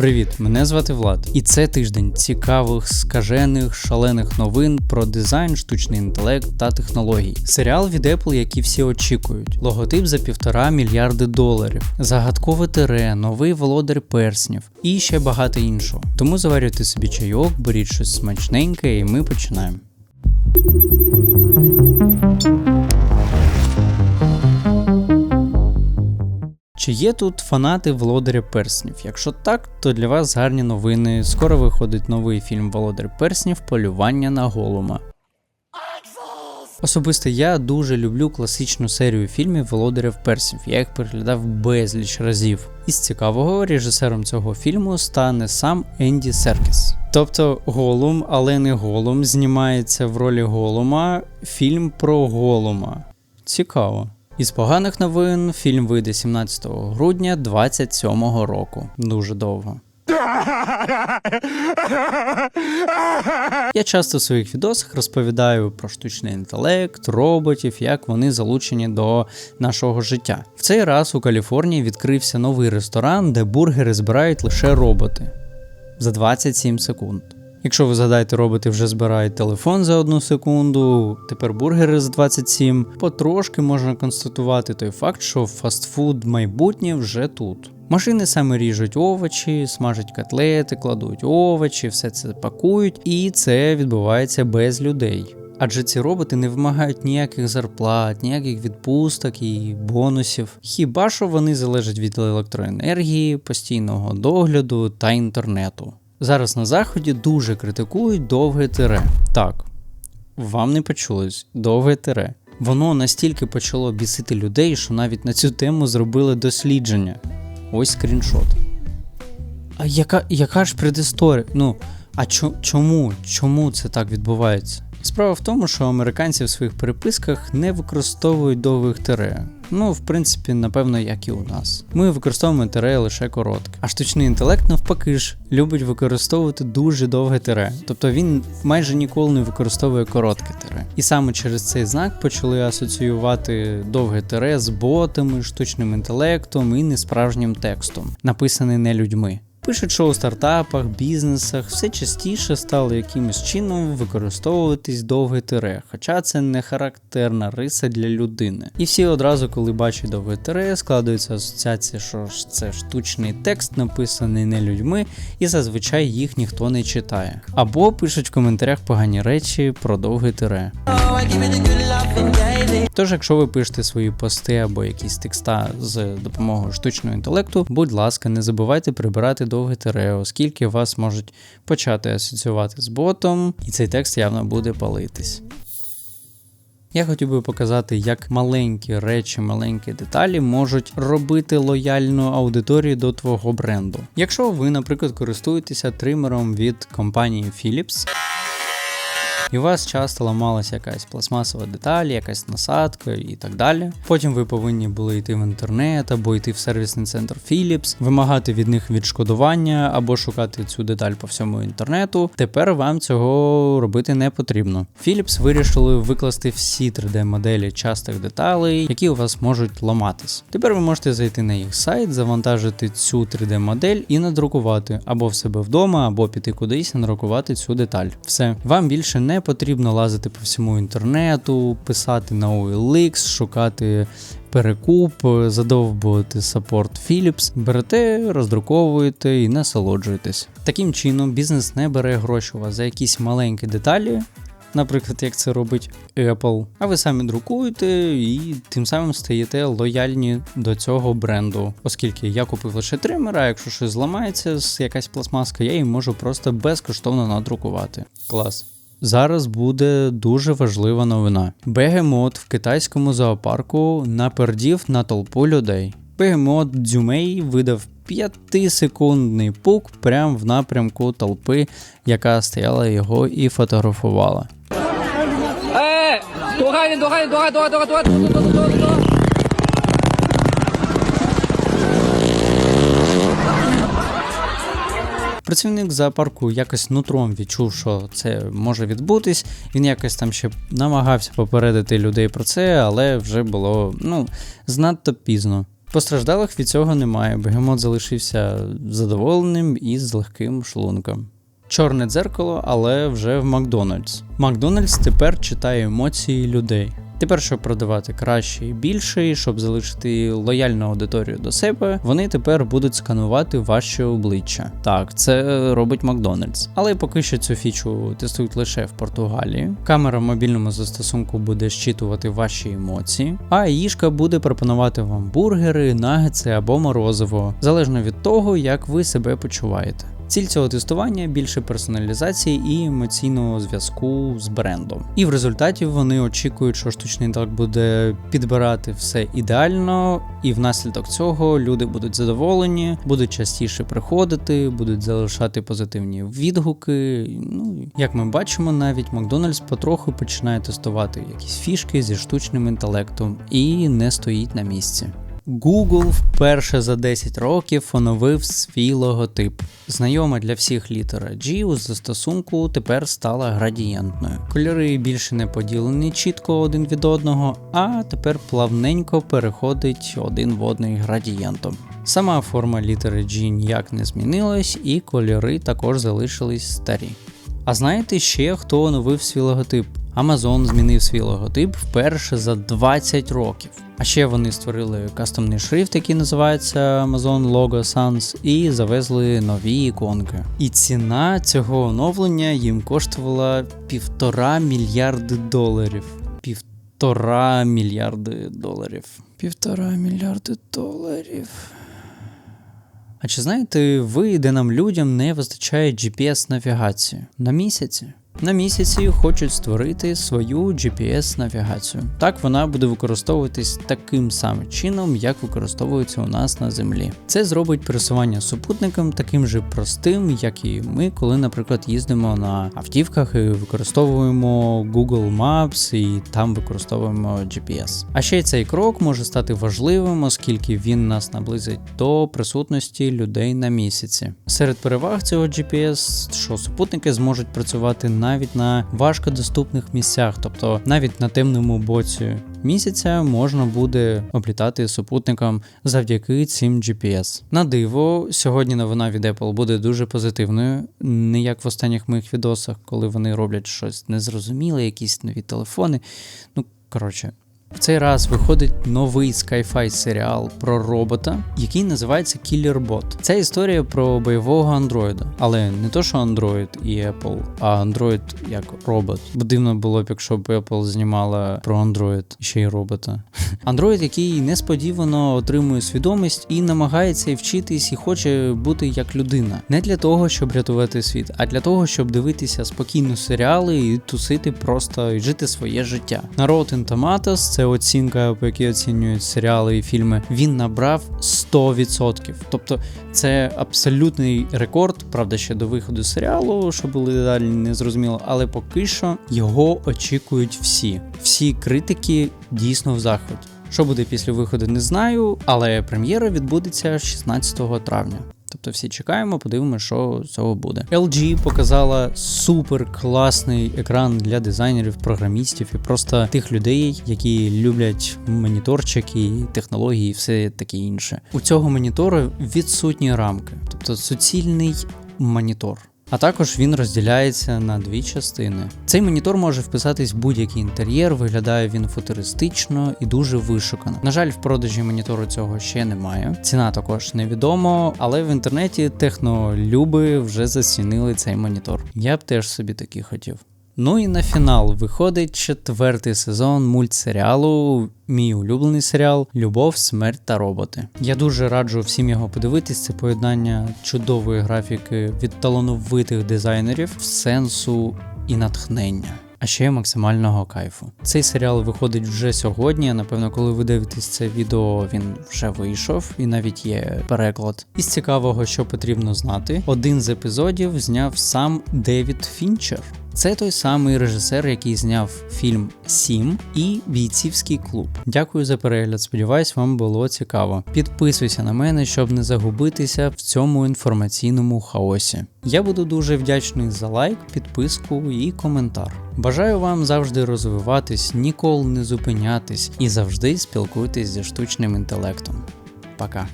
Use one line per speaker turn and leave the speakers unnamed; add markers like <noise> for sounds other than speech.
Привіт, мене звати Влад, і це тиждень цікавих, скажених, шалених новин про дизайн, штучний інтелект та технологій. Серіал від Apple, який всі очікують, логотип за півтора мільярди доларів, загадкове тире, новий володар перснів і ще багато іншого. Тому заварюйте собі чайок, беріть щось смачненьке, і ми починаємо. Чи є тут фанати Володаря Перснів? Якщо так, то для вас гарні новини. Скоро виходить новий фільм Володар Перснів Полювання на голума. Особисто я дуже люблю класичну серію фільмів Володарів Перснів. Я їх переглядав безліч разів. Із цікавого режисером цього фільму стане сам Енді Серкіс. Тобто Голум, але не Голум, знімається в ролі Голума фільм про Голума. Цікаво. Із поганих новин фільм вийде 17 грудня 27 року. Дуже довго. Я часто в своїх відосах розповідаю про штучний інтелект, роботів, як вони залучені до нашого життя. В цей раз у Каліфорнії відкрився новий ресторан, де бургери збирають лише роботи за 27 секунд. Якщо ви згадаєте, роботи вже збирають телефон за одну секунду, тепер бургери за 27, потрошки можна констатувати той факт, що фастфуд майбутнє вже тут. Машини саме ріжуть овочі, смажать котлети, кладуть овочі, все це пакують, і це відбувається без людей. Адже ці роботи не вимагають ніяких зарплат, ніяких відпусток і бонусів. Хіба що вони залежать від електроенергії, постійного догляду та інтернету. Зараз на заході дуже критикують довге тире. Так, вам не почулось, довге тире. Воно настільки почало бісити людей, що навіть на цю тему зробили дослідження. Ось скріншот. А яка яка ж предісторія? Ну, а чо, чому? Чому це так відбувається? Справа в тому, що американці в своїх переписках не використовують довгих тире. Ну, в принципі, напевно, як і у нас. Ми використовуємо тире лише коротке. А штучний інтелект, навпаки ж, любить використовувати дуже довге тире. Тобто він майже ніколи не використовує коротке тире. І саме через цей знак почали асоціювати довге тире з ботами, штучним інтелектом і несправжнім текстом, написаний не людьми. Пишуть, що у стартапах, бізнесах все частіше стало якимось чином використовуватись довге тире, хоча це не характерна риса для людини. І всі одразу, коли бачать довге тире, складується асоціація, що ж це штучний текст, написаний не людьми, і зазвичай їх ніхто не читає. Або пишуть в коментарях погані речі про довге тире. Тож, якщо ви пишете свої пости або якісь текста з допомогою штучного інтелекту, будь ласка, не забувайте прибирати довге тире, оскільки вас можуть почати асоціювати з ботом, і цей текст явно буде палитись. Я хотів би показати, як маленькі речі, маленькі деталі можуть робити лояльну аудиторію до твого бренду. Якщо ви, наприклад, користуєтеся тримером від компанії Philips, і у вас часто ламалася якась пластмасова деталь, якась насадка і так далі. Потім ви повинні були йти в інтернет або йти в сервісний центр Philips, вимагати від них відшкодування або шукати цю деталь по всьому інтернету. Тепер вам цього робити не потрібно. Philips вирішили викласти всі 3D-моделі частих деталей, які у вас можуть ламатись. Тепер ви можете зайти на їх сайт, завантажити цю 3D-модель і надрукувати або в себе вдома, або піти кудись надрукувати цю деталь. Все, вам більше не потрібно лазити по всьому інтернету, писати на OLX, шукати перекуп, задовбувати саппорт Philips. Берете, роздруковуєте і насолоджуєтесь. Таким чином, бізнес не бере гроші у вас за якісь маленькі деталі. Наприклад, як це робить Apple, а ви самі друкуєте і тим самим стаєте лояльні до цього бренду, оскільки я купив лише тример, а якщо щось зламається якась пластмаска, я її можу просто безкоштовно надрукувати. Клас. Зараз буде дуже важлива новина. Бегемот в китайському зоопарку напердів на толпу людей. Бегемот Дзюмей видав 5-секундний пук прямо в напрямку толпи, яка стояла його і фотографувала.
哎，
Працівник зоопарку якось нутром відчув, що це може відбутись. Він якось там ще намагався попередити людей про це, але вже було ну, знадто пізно. Постраждалих від цього немає. Бегемот залишився задоволеним і з легким шлунком. Чорне дзеркало, але вже в Макдональдс. Макдональдс тепер читає емоції людей. Тепер, щоб продавати краще і більше, щоб залишити лояльну аудиторію до себе, вони тепер будуть сканувати ваше обличчя. Так, це робить Макдональдс. Але поки що цю фічу тестують лише в Португалії. Камера в мобільному застосунку буде щитувати ваші емоції, а їжка буде пропонувати вам бургери, нагетси або морозиво, залежно від того, як ви себе почуваєте. Ціль цього тестування більше персоналізації і емоційного зв'язку з брендом. І в результаті вони очікують, що штучний інтелект буде підбирати все ідеально, і внаслідок цього люди будуть задоволені, будуть частіше приходити, будуть залишати позитивні відгуки. Ну як ми бачимо, навіть Макдональдс потроху починає тестувати якісь фішки зі штучним інтелектом і не стоїть на місці. Google вперше за 10 років оновив свій логотип. Знайома для всіх літера G у застосунку тепер стала градієнтною. Кольори більше не поділені чітко один від одного, а тепер плавненько переходить один в одний градієнтом. Сама форма літери G ніяк не змінилась, і кольори також залишились старі. А знаєте ще хто оновив свій логотип? Amazon змінив свій логотип вперше за 20 років. А ще вони створили кастомний шрифт, який називається Amazon Logo Sans, і завезли нові іконки. І ціна цього оновлення їм коштувала півтора мільярди доларів. Півтора мільярди доларів. Півтора мільярди доларів. А чи знаєте ви, де нам людям не вистачає GPS-навігації? На місяці? На місяці хочуть створити свою GPS-навігацію. Так вона буде використовуватись таким самим чином, як використовується у нас на землі. Це зробить пересування супутником таким же простим, як і ми, коли, наприклад, їздимо на автівках і використовуємо Google Maps і там використовуємо GPS. А ще цей крок може стати важливим, оскільки він нас наблизить до присутності людей на місяці. Серед переваг цього GPS, що супутники зможуть працювати навіть на важкодоступних місцях, тобто навіть на темному боці місяця можна буде облітати супутником завдяки цим GPS. На диво, сьогодні новина від Apple буде дуже позитивною, не як в останніх моїх відосах, коли вони роблять щось незрозуміле, якісь нові телефони. Ну, коротше. В цей раз виходить новий Sci-Fi серіал про робота, який називається Killer Bot. Це історія про бойового андроїда, але не то, що Android і Apple, а Android як робот. Бо дивно було б, якщо б Apple знімала про Android ще й робота. <laughs> Android, який несподівано отримує свідомість і намагається вчитись, і хоче бути як людина. Не для того, щоб рятувати світ, а для того, щоб дивитися спокійно серіали і тусити просто і жити своє життя. На Rotten Tomatoes це оцінка, по якій оцінюють серіали і фільми. Він набрав 100%. Тобто це абсолютний рекорд, правда, ще до виходу серіалу, що були далі не зрозуміло, але поки що його очікують всі. Всі критики дійсно в захваті. Що буде після виходу, не знаю, але прем'єра відбудеться 16 травня. Тобто всі чекаємо, подивимося, що з цього буде. LG показала супер класний екран для дизайнерів, програмістів і просто тих людей, які люблять моніторчики, технології і все таке інше. У цього монітору відсутні рамки, тобто суцільний монітор. А також він розділяється на дві частини. Цей монітор може вписатись в будь-який інтер'єр, виглядає він футуристично і дуже вишукано. На жаль, в продажі монітору цього ще немає. Ціна також невідомо, але в інтернеті технолюби вже зацінили цей монітор. Я б теж собі такий хотів. Ну і на фінал виходить четвертий сезон мультсеріалу, мій улюблений серіал Любов, смерть та роботи. Я дуже раджу всім його подивитись. Це поєднання чудової графіки від талановитих дизайнерів, сенсу і натхнення. А ще максимального кайфу. Цей серіал виходить вже сьогодні. Напевно, коли ви дивитесь це відео, він вже вийшов, і навіть є переклад. Із цікавого, що потрібно знати, один з епізодів зняв сам Девід Фінчер. Це той самий режисер, який зняв фільм Сім і Бійцівський клуб. Дякую за перегляд. Сподіваюсь, вам було цікаво. Підписуйся на мене, щоб не загубитися в цьому інформаційному хаосі. Я буду дуже вдячний за лайк, підписку і коментар. Бажаю вам завжди розвиватись, ніколи не зупинятись і завжди спілкуйтесь зі штучним інтелектом. Пока.